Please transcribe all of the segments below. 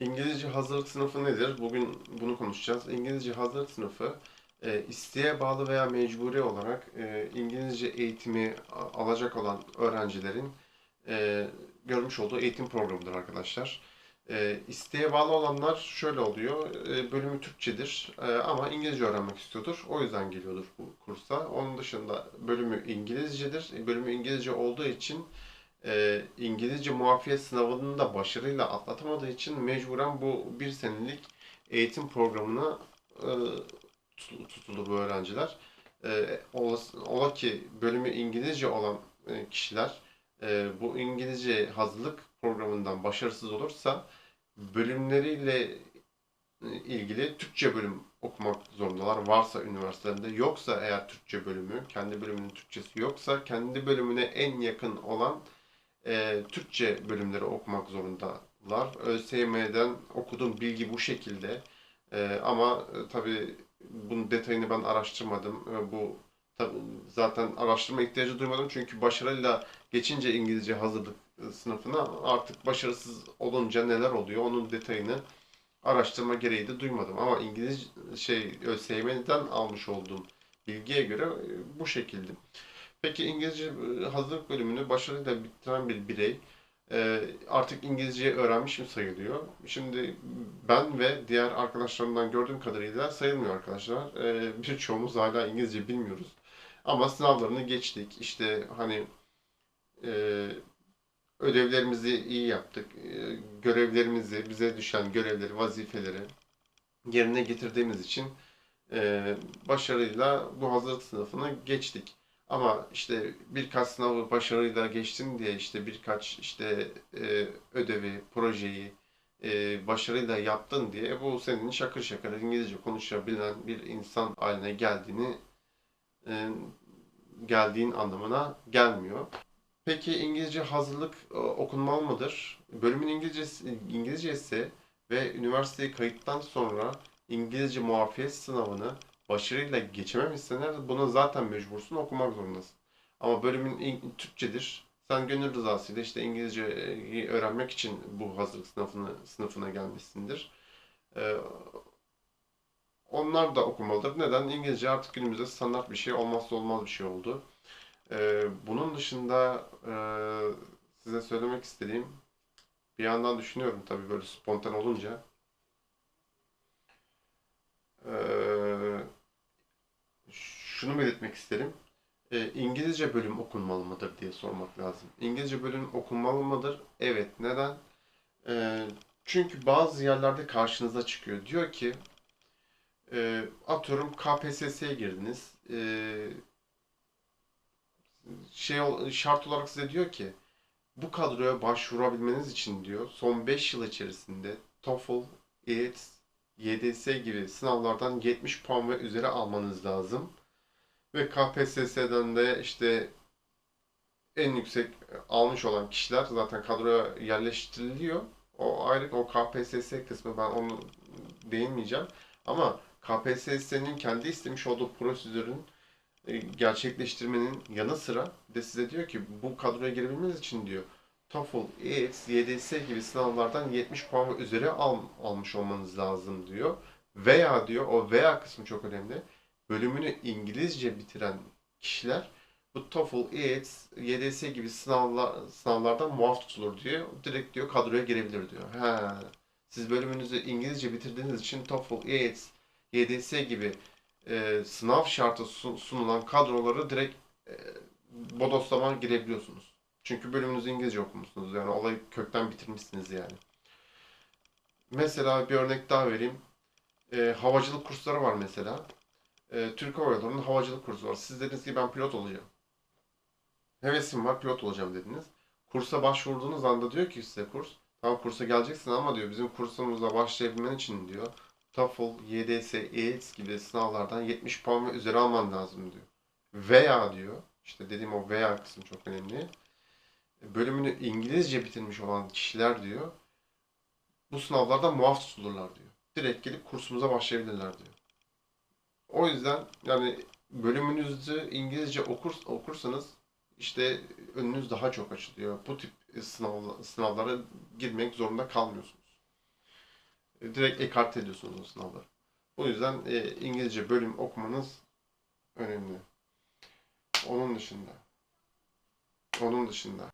İngilizce hazırlık sınıfı nedir? Bugün bunu konuşacağız. İngilizce hazırlık sınıfı e, isteğe bağlı veya mecburi olarak e, İngilizce eğitimi alacak olan öğrencilerin e, görmüş olduğu eğitim programıdır arkadaşlar. E, isteğe bağlı olanlar şöyle oluyor. E, bölümü Türkçedir e, ama İngilizce öğrenmek istiyordur. O yüzden geliyordur bu kursa. Onun dışında bölümü İngilizcedir. E, Bölümü İngilizce olduğu için e, İngilizce muafiyet sınavını da başarıyla atlatamadığı için mecburen bu bir senelik eğitim programına e, tut- tutulur bu öğrenciler. E, ola, ola ki bölümü İngilizce olan e, kişiler e, bu İngilizce hazırlık programından başarısız olursa bölümleriyle e, ilgili Türkçe bölüm okumak zorundalar. Varsa üniversitelerinde yoksa eğer Türkçe bölümü, kendi bölümünün Türkçesi yoksa kendi bölümüne en yakın olan e, Türkçe bölümleri okumak zorundalar. ÖSYM'den okuduğum bilgi bu şekilde. E, ama e, tabii bunun detayını ben araştırmadım. E, bu tabii zaten araştırma ihtiyacı duymadım çünkü başarıyla geçince İngilizce hazırlık sınıfına artık başarısız olunca neler oluyor onun detayını araştırma gereği de duymadım. Ama İngiliz şey ÖSYM'den almış olduğum bilgiye göre e, bu şekilde. Peki İngilizce e, hazırlık bölümünü başarıyla bitiren bir birey e, artık İngilizce öğrenmiş mi sayılıyor? Şimdi ben ve diğer arkadaşlarımdan gördüğüm kadarıyla sayılmıyor arkadaşlar. E, Birçoğumuz hala İngilizce bilmiyoruz. Ama sınavlarını geçtik. İşte hani ödevlerimizi iyi yaptık. Görevlerimizi, bize düşen görevleri, vazifeleri yerine getirdiğimiz için başarıyla bu hazırlık sınıfına geçtik. Ama işte birkaç sınavı başarıyla geçtin diye işte birkaç işte e, ödevi, projeyi e, başarıyla yaptın diye bu senin şakır şakır İngilizce konuşabilen bir insan haline geldiğini e, geldiğin anlamına gelmiyor. Peki İngilizce hazırlık e, okunmalı mıdır? Bölümün İngilizcesi, İngilizcesi ve üniversiteye kayıttan sonra İngilizce muafiyet sınavını başarıyla geçememişsen buna zaten mecbursun okumak zorundasın. Ama bölümün Türkçedir. Sen gönül rızasıyla işte İngilizceyi öğrenmek için bu hazırlık sınıfına, sınıfına gelmişsindir. Ee, onlar da okumalıdır. Neden? İngilizce artık günümüzde standart bir şey, olmazsa olmaz bir şey oldu. Ee, bunun dışında e, size söylemek istediğim bir yandan düşünüyorum tabii böyle spontan olunca. Ee, şunu belirtmek isterim. Ee, İngilizce bölüm okunmalı mıdır diye sormak lazım. İngilizce bölüm okunmalı mıdır? Evet. Neden? Ee, çünkü bazı yerlerde karşınıza çıkıyor. Diyor ki e, atıyorum KPSS'ye girdiniz. Ee, şey şart olarak size diyor ki bu kadroya başvurabilmeniz için diyor son 5 yıl içerisinde TOEFL, IELTS, YDS gibi sınavlardan 70 puan ve üzeri almanız lazım. Ve KPSS'den de işte en yüksek almış olan kişiler zaten kadroya yerleştiriliyor. O ayrı o KPSS kısmı ben onu değinmeyeceğim. Ama KPSS'nin kendi istemiş olduğu prosedürün e, gerçekleştirmenin yanı sıra de size diyor ki bu kadroya girebilmeniz için diyor TOEFL, IELTS, YDS gibi sınavlardan 70 puan üzeri al, almış olmanız lazım diyor. Veya diyor o veya kısmı çok önemli. Bölümünü İngilizce bitiren kişiler bu TOEFL, IELTS, YDS gibi sınavlar, sınavlardan muaf tutulur diyor. Direkt diyor kadroya girebilir diyor. Ha, siz bölümünüzü İngilizce bitirdiğiniz için TOEFL, IELTS, YDS gibi e, sınav şartı su- sunulan kadroları direkt e, bodoslama girebiliyorsunuz. Çünkü bölümünüzü İngilizce okumuşsunuz. Yani olayı kökten bitirmişsiniz yani. Mesela bir örnek daha vereyim. E, havacılık kursları var mesela. E, Türk Hava Yolları'nın havacılık kursu var. Siz dediniz ki ben pilot olacağım. Hevesim var pilot olacağım dediniz. Kursa başvurduğunuz anda diyor ki size kurs. Tamam kursa geleceksin ama diyor bizim kursumuza başlayabilmen için diyor. TOEFL, YDS, IELTS gibi sınavlardan 70 puan ve üzeri alman lazım diyor. Veya diyor, işte dediğim o veya kısmı çok önemli. Bölümünü İngilizce bitirmiş olan kişiler diyor, bu sınavlardan muaf tutulurlar diyor. Direkt gelip kursumuza başlayabilirler diyor. O yüzden yani bölümünüzü İngilizce okur, okursanız işte önünüz daha çok açılıyor. Bu tip sınav, sınavlara girmek zorunda kalmıyorsunuz. e, direkt ekart ediyorsunuz o sınavları. O yüzden e, İngilizce bölüm okumanız önemli. Onun dışında onun dışında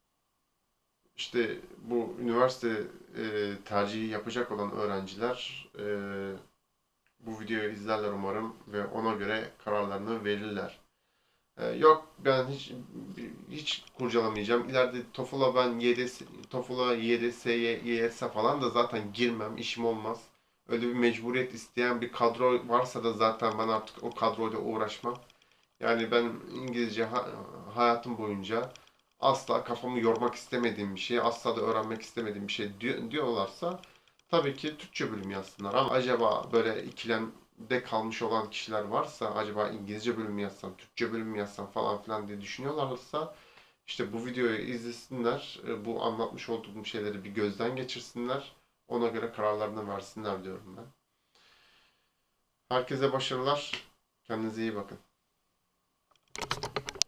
işte bu üniversite e, tercihi yapacak olan öğrenciler e, bu videoyu izlerler umarım ve ona göre kararlarını verirler. E, yok ben hiç hiç kurcalamayacağım. İleride TOEFL'a ben YDS, TOEFL'a, YDS'ye, YS falan da zaten girmem, işim olmaz. Öyle bir mecburiyet isteyen bir kadro varsa da zaten ben artık o kadroyla uğraşmam. Yani ben İngilizce ha- hayatım boyunca asla kafamı yormak istemediğim bir şey, asla da öğrenmek istemediğim bir şey diyor- diyorlarsa tabii ki Türkçe bölüm yazsınlar. Ama acaba böyle ikilemde kalmış olan kişiler varsa acaba İngilizce bölüm yazsam, Türkçe bölüm yazsam falan filan diye düşünüyorlarsa işte bu videoyu izlesinler, e, bu anlatmış olduğum şeyleri bir gözden geçirsinler, ona göre kararlarını versinler diyorum ben. Herkese başarılar, kendinize iyi bakın.